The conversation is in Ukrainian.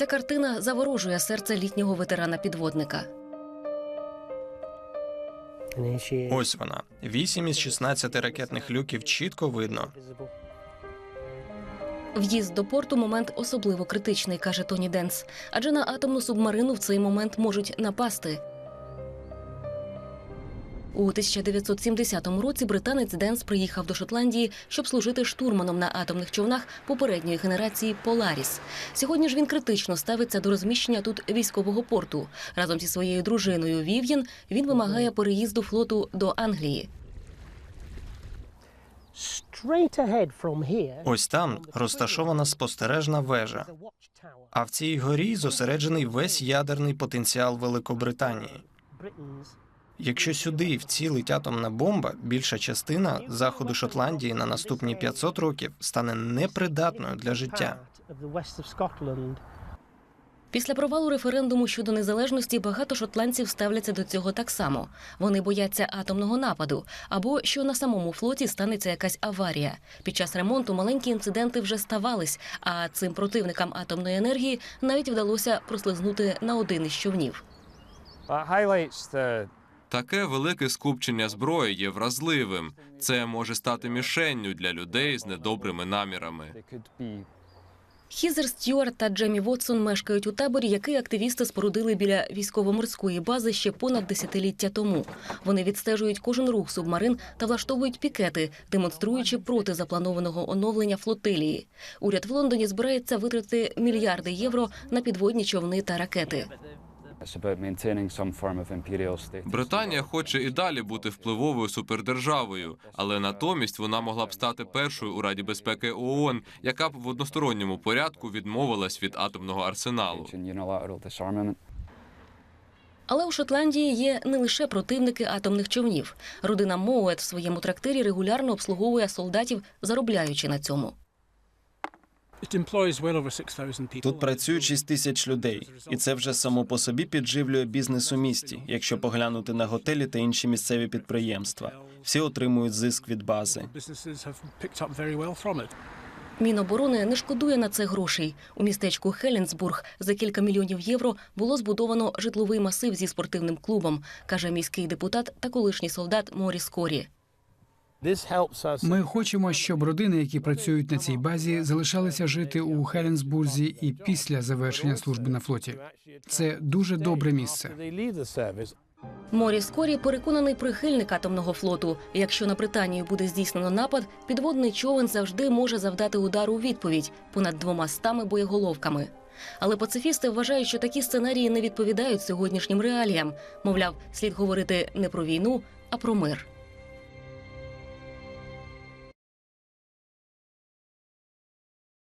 Ця картина заворожує серце літнього ветерана-підводника. Ось вона. Вісім із 16 ракетних люків чітко видно. В'їзд до порту момент особливо критичний, каже Тоні Денс. Адже на атомну субмарину в цей момент можуть напасти. У 1970 році британець Денс приїхав до Шотландії, щоб служити штурманом на атомних човнах попередньої генерації Поларіс. Сьогодні ж він критично ставиться до розміщення тут військового порту. Разом зі своєю дружиною Вів'єн він вимагає переїзду флоту до Англії. Ось там розташована спостережна вежа. А в цій горі зосереджений весь ядерний потенціал Великобританії. Якщо сюди вцілить атомна бомба, більша частина заходу Шотландії на наступні 500 років стане непридатною для життя. Після провалу референдуму щодо незалежності багато шотландців ставляться до цього так само. Вони бояться атомного нападу або що на самому флоті станеться якась аварія. Під час ремонту маленькі інциденти вже ставались, а цим противникам атомної енергії навіть вдалося прослизнути на один із човнів. Таке велике скупчення зброї є вразливим. Це може стати мішенню для людей з недобрими намірами. Хізер Стюарт та Джемі Вотсон мешкають у таборі, який активісти спорудили біля військово-морської бази ще понад десятиліття тому. Вони відстежують кожен рух субмарин та влаштовують пікети, демонструючи проти запланованого оновлення флотилії. Уряд в Лондоні збирається витратити мільярди євро на підводні човни та ракети. Британія хоче і далі бути впливовою супердержавою, але натомість вона могла б стати першою у Раді безпеки ООН, яка б в односторонньому порядку відмовилась від атомного арсеналу. Але у Шотландії є не лише противники атомних човнів. Родина Моует в своєму трактирі регулярно обслуговує солдатів, заробляючи на цьому. Тут працюють 6 тисяч людей, і це вже само по собі підживлює бізнес у місті, якщо поглянути на готелі та інші місцеві підприємства. Всі отримують зиск від бази. Міноборони не шкодує на це грошей. У містечку Хеленсбург за кілька мільйонів євро було збудовано житловий масив зі спортивним клубом, каже міський депутат та колишній солдат Моріс Корі. Ми хочемо, щоб родини, які працюють на цій базі, залишалися жити у Хеленсбурзі і після завершення служби на флоті. Це дуже добре місце. Моріс Корі переконаний прихильник атомного флоту. Якщо на Британію буде здійснено напад, підводний човен завжди може завдати удару у відповідь понад двома стами боєголовками. Але пацифісти вважають, що такі сценарії не відповідають сьогоднішнім реаліям. Мовляв, слід говорити не про війну, а про мир.